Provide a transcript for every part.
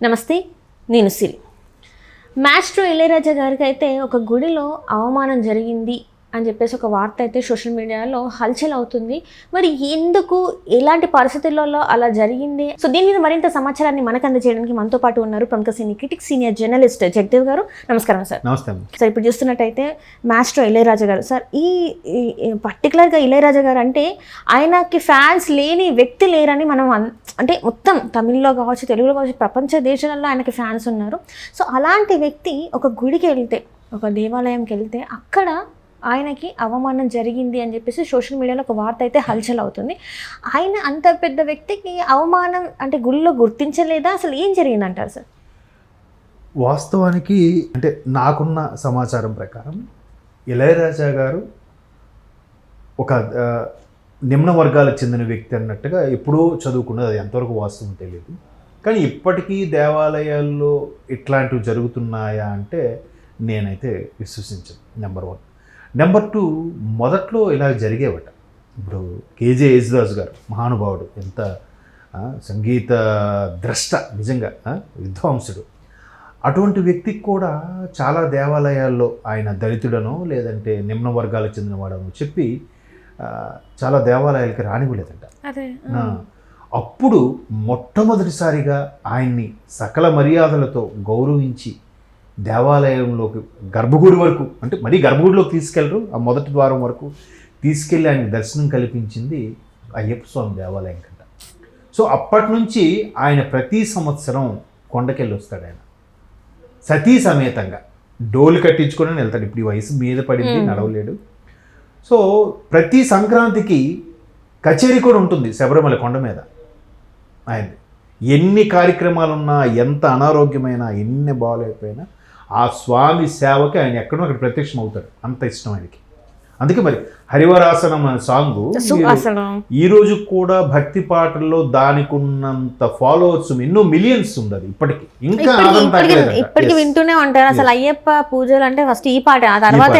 నమస్తే నేను సిరి మాస్ట్రో ఇళయరాజా గారికి అయితే ఒక గుడిలో అవమానం జరిగింది. అని చెప్పేసి ఒక వార్త అయితే సోషల్ మీడియాలో హల్చల్ అవుతుంది. మరి ఎందుకు ఎలాంటి పరిస్థితులలో అలా జరిగింది? సో దీని మీద మరింత సమాచారాన్ని మనకు అందజేయడానికి మనతో పాటు ఉన్నారు ప్రముఖ cine critic senior journalist Jagadev గారు. నమస్కారం సార్. నమస్తే అమ్మ. సార్ ఇప్పుడు చూస్తున్నట్టయితే మాస్టర్ ఇళయరాజా గారు. సార్ ఈ పర్టికులర్గా ఇళయరాజా గారు అంటే ఆయనకి ఫ్యాన్స్ లేని వ్యక్తి లేరని మనం అంటే మొత్తం తమిళ్ళో కావచ్చు తెలుగులో కావచ్చు ప్రపంచ దేశాలలో ఆయనకి ఫ్యాన్స్ ఉన్నారు. సో అలాంటి వ్యక్తి ఒక గుడికి వెళ్తే ఒక దేవాలయంకి వెళ్తే అక్కడ ఆయనకి అవమానం జరిగింది అని చెప్పేసి సోషల్ మీడియాలో ఒక వార్త అయితే హల్చల్ అవుతుంది ఆయన అంత పెద్ద వ్యక్తికి అవమానం అంటే గుళ్ళో గుర్తించలేదా? అసలు ఏం జరిగిందంటారు సార్? వాస్తవానికి అంటే నాకున్న సమాచారం ప్రకారం ఇళయరాజా గారు ఒక నిమ్న వర్గాలకు చెందిన వ్యక్తి అన్నట్టుగా ఎప్పుడూ చదువుకున్నది అది ఎంతవరకు వాస్తవం తెలియదు కానీ ఇప్పటికీ దేవాలయాల్లో ఇట్లాంటివి జరుగుతున్నాయా అంటే నేనైతే విశ్వసించను నెంబర్ వన్. నెంబర్ టూ మొదట్లో ఇలా జరిగేవట. ఇప్పుడు కేజే యేసుదాస్ గారు మహానుభావుడు ఎంత సంగీత ద్రష్ట నిజంగా విద్వాంసుడు. అటువంటి వ్యక్తికి కూడా చాలా దేవాలయాల్లో ఆయన దళితుడనో లేదంటే నిమ్న వర్గాలకు చెందినవాడనో చెప్పి చాలా దేవాలయాలకి రానివ్వలేదంట. అప్పుడు మొట్టమొదటిసారిగా ఆయన్ని సకల మర్యాదలతో గౌరవించి దేవాలయంలోకి గర్భగుడి వరకు అంటే మరీ గర్భగుడిలోకి తీసుకెళ్ళరు ఆ మొదటి ద్వారం వరకు తీసుకెళ్ళి ఆయనకి దర్శనం కల్పించింది అయ్యప్ప స్వామి దేవాలయం కంట. సో అప్పటి నుంచి ఆయన ప్రతి సంవత్సరం కొండకెళ్ళి వస్తాడు ఆయన. సతీ సమేతంగా. డోలు కట్టించుకొని వెళ్తాడు. ఇప్పుడు ఈ వయసు మీద పడింది Hmm. నడవలేడు. సో ప్రతి సంక్రాంతికి కచేరీ కూడా ఉంటుంది శబరిమల కొండ మీద. ఆయన ఎన్ని కార్యక్రమాలున్నా ఎంత అనారోగ్యమైనా ఎన్ని బాగాలేకపోయినా ఆ స్వామి సేవకి ఆయన ఎక్కడో అక్కడ ప్రత్యక్షం అవుతాడు అంత ఇష్టం ఆయనకి. అందుకే మరి హరివరాసనం అనే సాంగ్ ఈ రోజు కూడా భక్తి పాటల్లో దానికి ఉన్నంత ఫాలోవర్స్ ఎన్నో మిలియన్స్ ఉంది అది ఇప్పటికి. ఇంకా ఇప్పటికి. వింటూనే ఉంటారు. అసలు అయ్యప్ప పూజలు అంటే ఫస్ట్ ఈ పాట ఆ తర్వాత.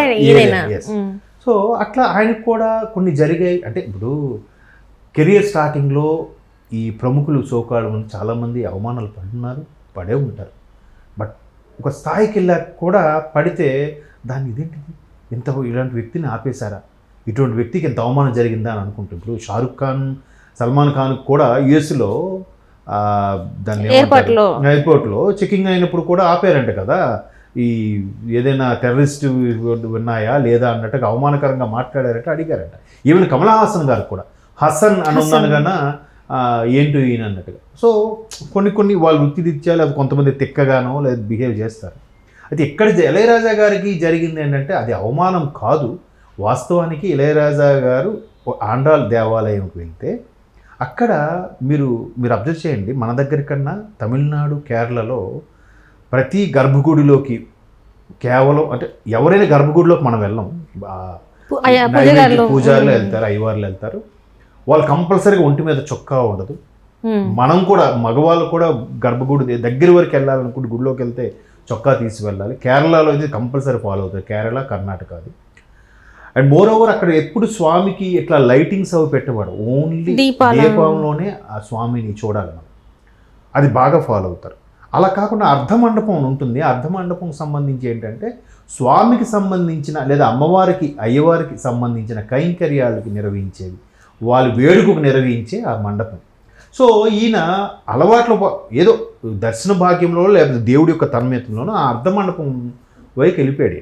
సో అట్లా ఆయనకు కూడా కొన్ని జరిగాయి. అంటే ఇప్పుడు కెరియర్ స్టార్టింగ్లో ఈ ప్రముఖులు మంది చాలామంది అవమానాలు పడుతున్నారు పడే ఉంటారు. బట్ ఒక స్థాయికి వెళ్ళాక కూడా పడితే దాన్ని ఇదేంటిది? ఇంత ఇలాంటి వ్యక్తిని ఆపేశారా? ఇటువంటి వ్యక్తికి ఇంత అవమానం జరిగిందా అని అనుకుంటే. ఇప్పుడు షారుఖ్ ఖాన్ సల్మాన్ ఖాన్ కూడా యుఎస్లో దాన్ని? ఎయిర్పోర్ట్లో. ఎయిర్పోర్ట్లో చెకింగ్ అయినప్పుడు కూడా ఆపారంట కదా. ఈ ఏదైనా టెర్రరిస్ట్ ఉన్నాయా లేదా అన్నట్టుగా అవమానకరంగా మాట్లాడారంటే అడిగారంట. ఈవెన్ కమలా హాసన్ గారు కూడా. హసన్ అని ఉన్నాను కన్నా ఏంటి ఈయన అన్నట్టుగా. సో కొన్ని కొన్ని వాళ్ళు వృత్తిదిత్యాలు అది కొంతమంది తిక్కగానో లేదా బిహేవ్ చేస్తారు. అయితే ఇక్కడ జ- ఇళయరాజా గారికి జరిగింది ఏంటంటే అది అవమానం కాదు. వాస్తవానికి ఇళయరాజా గారు ఓ ఆండాల్ దేవాలయంకి వెళ్తే అక్కడ మీరు మీరు అబ్జర్వ్ చేయండి. మన దగ్గర కన్నా తమిళనాడు కేరళలో ప్రతి గర్భగుడిలోకి కేవలం అంటే ఎవరైనా గర్భగుడిలోకి మనం వెళ్ళం. పూజారులు వెళ్తారు అయ్యవార్లు వెళ్తారు. వాళ్ళు కంపల్సరీగా ఒంటి మీద చొక్కా ఉండదు. మనం కూడా మగవాళ్ళు కూడా గర్భగుడి దగ్గర వరకు వెళ్ళాలనుకుంటే గుడిలోకి వెళ్తే చొక్కా తీసి వెళ్ళాలి. కేరళలో ఇది కంపల్సరీ ఫాలో అవుతుంది కేరళ కర్ణాటక అది. అండ్ మోర్ ఓవర్ అక్కడ ఎప్పుడు స్వామికి ఇట్లా లైటింగ్స్ అవి పెట్టేవాడు ఓన్లీ దీపాలు. దీపంలోనే ఆ స్వామిని చూడాలి మనం. అది బాగా ఫాలో అవుతారు. అలా కాకుండా అర్ధ మండపం ఉంటుంది. అర్ధ మండపం సంబంధించి ఏంటంటే స్వామికి సంబంధించిన లేదా అమ్మవారికి అయ్యవారికి సంబంధించిన కైంకర్యాలకి నిర్వహించేవి. వాళ్ళు వేడుకకు నిర్వహించే ఆ మండపం. సో ఈయన అలవాట్ల ఏదో దర్శన భాగ్యంలో లేకపోతే దేవుడి యొక్క తన్మయత్వంలోనో ఆ అర్ధ మండపం వైపు వెళ్ళిపోయాడు.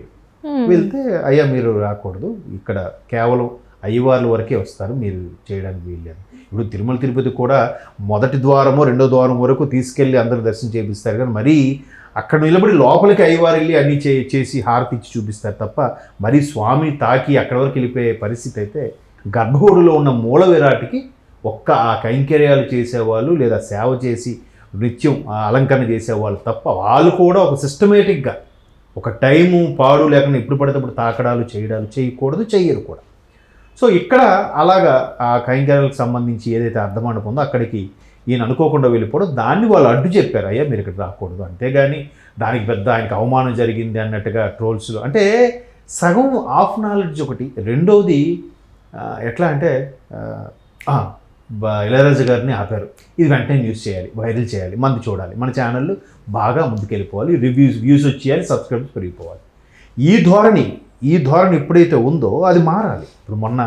వెళ్తే అయ్యా మీరు రాకూడదు. ఇక్కడ కేవలం అయ్యవార్ల వరకే వస్తారు. మీరు చేయడానికి వీల్లేదు. ఇప్పుడు తిరుమల తిరుపతి కూడా మొదటి ద్వారమో రెండో ద్వారం వరకు తీసుకెళ్ళి అందరు దర్శనం చేపిస్తారు. కానీ మరీ అక్కడ నిలబడి లోపలికి అయ్యవారు వెళ్ళి అన్నీ చే చేసి హారతి ఇచ్చి చూపిస్తారు తప్ప మరీ స్వామిని తాకి అక్కడి వరకు వెళ్ళిపోయే పరిస్థితి అయితే గర్భగుడిలో ఉన్న మూల విరాటికి ఒక్క ఆ కైంకర్యాలు చేసేవాళ్ళు లేదా సేవ చేసి నృత్యం ఆ అలంకరణ చేసేవాళ్ళు తప్ప వాళ్ళు కూడా ఒక సిస్టమేటిక్గా ఒక టైము పాడు లేకుండా ఎప్పుడు పడితే అప్పుడు తాకడాలు చేయడాలు చేయకూడదు చేయరు కూడా. సో ఇక్కడ అలాగా ఆ కైంకర్యాలకు సంబంధించి ఏదైతే అర్థమండపం ఉందో అక్కడికి ఈయన అనుకోకుండా వెళ్ళిపోవడం దాన్ని వాళ్ళు అడ్డు చెప్పారు అయ్యా మీరు ఇక్కడ రాకూడదు. అంతేగాని దానికి పెద్ద ఆయనకు అవమానం జరిగింది అన్నట్టుగా ట్రోల్స్లో అంటే సగం ఆఫ్ నాలెడ్జ్ ఒకటి. రెండవది ఎట్లా అంటే ఇళయరాజు గారిని ఆపారు. ఇది వెంటనే న్యూస్ చేయాలి వైరల్ చేయాలి మంది చూడాలి. మన ఛానళ్ళు బాగా ముందుకెళ్ళిపోవాలి రివ్యూస్ వ్యూస్ వచ్చేయాలి సబ్స్క్రైబ్స్ పెరిగిపోవాలి. ఈ ధోరణి ఈ ధోరణి ఎప్పుడైతే ఉందో అది మారాలి. ఇప్పుడు మొన్న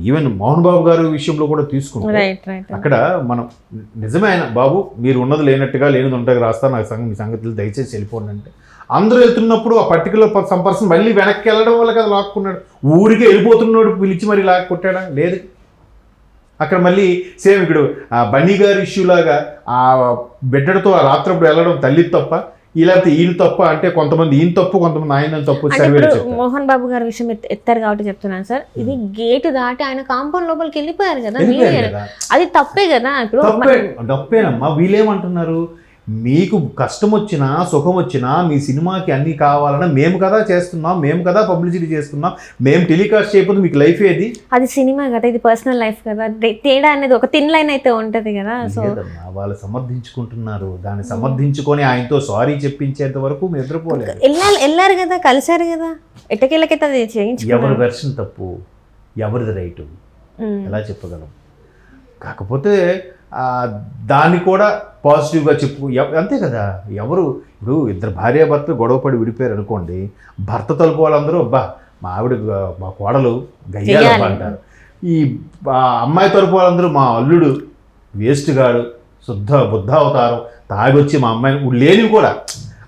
ఈవెన్ మోహన్ బాబు గారు విషయంలో కూడా తీసుకుంటే అక్కడ మనం నిజమే ఆయన బాబు మీరు ఉన్నది లేనట్టుగా లేనిది ఉంటే రాస్తా నాకు సంగ మీ సంగతులు దయచేసి వెళ్ళిపోండి అంటే. అందరూ వెళ్తున్నప్పుడు ఆ పర్టికులర్ సమ్ పర్సన్ మళ్ళీ వెనక్కి వెళ్ళడం వల్ల కదా లాక్కున్నాడు. ఊరికే వెళ్ళిపోతున్నాడు పిలిచి మరి లాక్కొట్టాడా లేదు. అక్కడ మళ్ళీ సేమ్ ఆ బన్నీ గారి ఇష్యూ లాగా ఆ బిడ్డడితో ఆ రాత్రప్పుడు వెళ్ళడం తల్లి తప్ప లేకపోతే ఈయన తప్ప అంటే కొంతమంది ఈయన తప్పు కొంతమంది ఆయన తప్పు మోహన్ బాబు గారి విషయం ఎత్- ఎత్తారు కాబట్టి చెప్తున్నాను సార్. ఇది గేట్ దాటి ఆయన కాంపౌండ్ లోపలికి వెళ్ళిపోయారు కదా. అది తప్పే కదా ఇప్పుడు తప్పే తప్పేనమ్మా. వీళ్ళేమంటున్నారు? మీకు కష్టం వచ్చినా సుఖం వచ్చినా మీ సినిమాకి అన్ని కావాలన్నా మేము కదా చేస్తున్నాం మేము కదా పబ్లిసిటీ చేస్తున్నాం మేము టెలికాస్ట్ చేయకపోతే మీకు లైఫ్ ఏది? అది సినిమా కదా ఇది పర్సనల్ లైఫ్ కదా. తేడా అనేది ఒక తిన్ లైన్ అయితే ఉంటది కదా సో వాళ్ళు సమర్థించుకుంటున్నారు. దాన్ని సమర్థించుకొని ఆయనతో సారీ చెప్పించేంత వరకు మేము నిద్రపోలేదు. వెళ్ళాలి వెళ్ళారు కదా కలిసారు కదా. ఎట్టకేళ్ళకైతే అది ఎవరి చేయించుకున్నారు వెర్షన్ తప్పు ఎవరిది రైటు. ఎలా చెప్పగలం? కాకపోతే దాన్ని కూడా పాజిటివ్గా చెప్పు. అంతే కదా. ఎవరు ఇప్పుడు ఇద్దరు భార్యాభర్త గొడవపడి విడిపోయారు అనుకోండి భర్త తలుపు వాళ్ళందరూ అబ్బా మా ఆవిడ మా కోడలు గయ్యాలబ్బా. అంటారు. ఈ అమ్మాయి తరపు వాళ్ళందరూ మా అల్లుడు వేస్ట్ గాడు శుద్ధ బుద్ధ అవతారం తాగొచ్చి మా అమ్మాయిని లేనివి కూడా.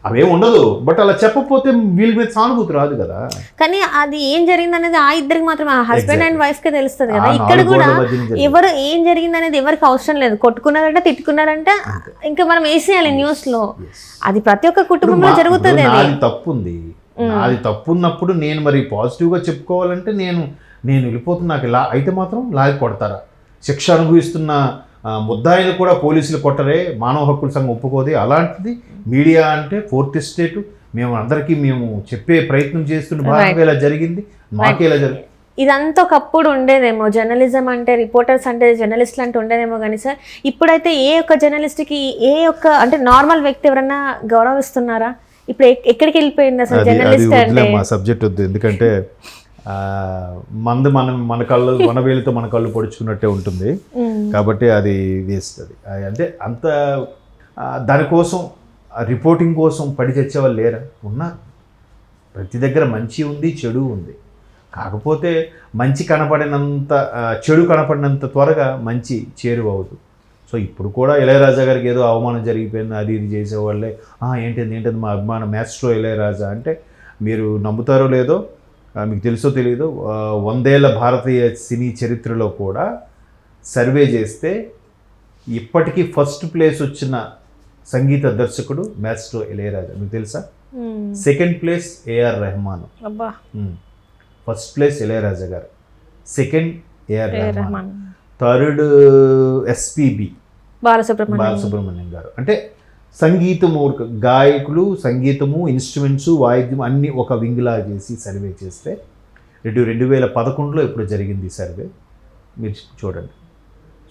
అవేం ఉండదు. బట్ అలా చెప్పకపోతే వీళ్ళ మీద సానుభూతి రాదు కదా. కానీ అది ఏం జరిగింది అనేది ఆ ఇద్దరికి మాత్రం హస్బెండ్ అండ్ వైఫ్కి తెలుస్తుంది కదా. ఆ ఇక్కడ కూడా. ఎవరు ఏం జరిగింది అనేది ఎవరికి అవసరం లేదు. కొట్టుకున్నారంటే తిట్టుకున్నారంటే ఇంకా మనం వేసేయాలి న్యూస్లో. అది ప్రతి ఒక్క కుటుంబంలో జరుగుతుంది అది. తప్పు ఉంది నాది తప్పు ఉన్నప్పుడు నేను మరి పాజిటివ్గా చెప్పుకోవాలంటే నేను నేను వెళ్ళిపోతున్నా. నాకు ఇలా అయితే మాత్రం లాగి కొడతారా? శిక్ష అనుభవిస్తున్న ఆ, ముద్దాయిలు కూడా పోలీసులు కొట్టరే మానవ హక్కుల సంఘం ఒప్పుకోదే అలాంటిది మీడియా అంటే ఫోర్త్ స్టేట్ మేము అందరికీ మేము చెప్పే ప్రయత్నం చేస్తున్న భాగంగా ఇలా జరిగింది మాకే ఇలా జరిగింది ఇదంతా ఒకప్పుడు ఉండేదేమో జర్నలిజం అంటే రిపోర్టర్స్ అంటే జర్నలిస్టులు అంటే ఉండేదేమో కానీ సార్ ఇప్పుడైతే ఏ ఒక్క జర్నలిస్ట్కి ఏ ఒక్క అంటే నార్మల్ వ్యక్తి ఎవరన్నా గౌరవిస్తున్నారా? ఇప్పుడు ఎక్- ఎక్కడికి వెళ్ళిపోయింది అసలు అది జర్నలిస్ట్ అంటే? సబ్జెక్ట్ వద్దు ఎందుకంటే మంది మనం మన కళ్ళు మన వేలితో మన కళ్ళు పొడుచుకున్నట్టే ఉంటుంది. కాబట్టి అది వేస్ట్ అది. అంటే అంత దానికోసం రిపోర్టింగ్ కోసం పడి తెచ్చేవాళ్ళు లేరా? ఉన్నారు ప్రతి దగ్గర మంచి ఉంది చెడు ఉంది. కాకపోతే మంచి కనపడినంత చెడు కనపడినంత త్వరగా మంచి చేరువవుతుంది సో ఇప్పుడు కూడా ఇళయరాజా గారికి ఏదో అవమానం జరిగిపోయింది అది ఇది చేసేవాళ్ళే. "ఆ, ఏంటిది ఏంటిది మా అభిమాన మ్యాస్ట్రో ఇళయరాజా అంటే మీరు నమ్ముతారో లేదో మీకు తెలుసో తెలియదో వందేళ్ళ భారతీయ సినీ చరిత్రలో కూడా సర్వే చేస్తే ఇప్పటికీ ఫస్ట్ ప్లేస్ వచ్చిన సంగీత దర్శకుడు మ్యాస్ట్రో ఇళయరాజా. మీకు తెలుసా. Second place AR Rahman. First place Ilaiyaraaja గారు. Second AR Rahman. Third SPB. Balasubrahmanyam. Balasubrahmanyam గారు. అంటే సంగీతము ఒక గాయకులు సంగీతము ఇన్స్ట్రుమెంట్స్ వాయిద్యం అన్నీ ఒక వింగ్లా చేసి సర్వే చేస్తే రెండు రెండు వేల పదకొండులో ఇప్పుడు జరిగింది సర్వే. మీరు చూడండి.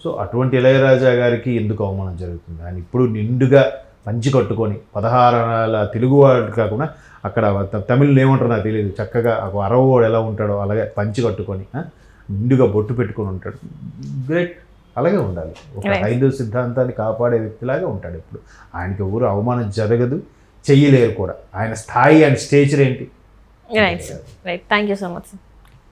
సో అటువంటి ఇళయరాజా గారికి ఎందుకు అవమానం జరుగుతుంది? ఆయన ఇప్పుడు నిండుగా పంచి కట్టుకొని పదహారాల తెలుగువాడు కాకుండా అక్కడ త- తమిళ్ ఏమంటారు నాకు తెలియదు. చక్కగా ఒక అరవోడు ఎలా ఉంటాడో అలాగే పంచి కట్టుకొని నిండుగా బొట్టు పెట్టుకొని ఉంటాడు. గ్రేట్ అలాగే ఉండాలి. ఒక. హైందవ సిద్ధాంతాన్ని కాపాడే వ్యక్తిలాగా ఉంటాడు ఇప్పుడు ఆయనకి ఎవరు అవమానం జరగదు చెయ్యలేరు కూడా. ఆయన స్థాయి అండ్ స్టేచర్ ఏంటి? Right sir right thank you so much sir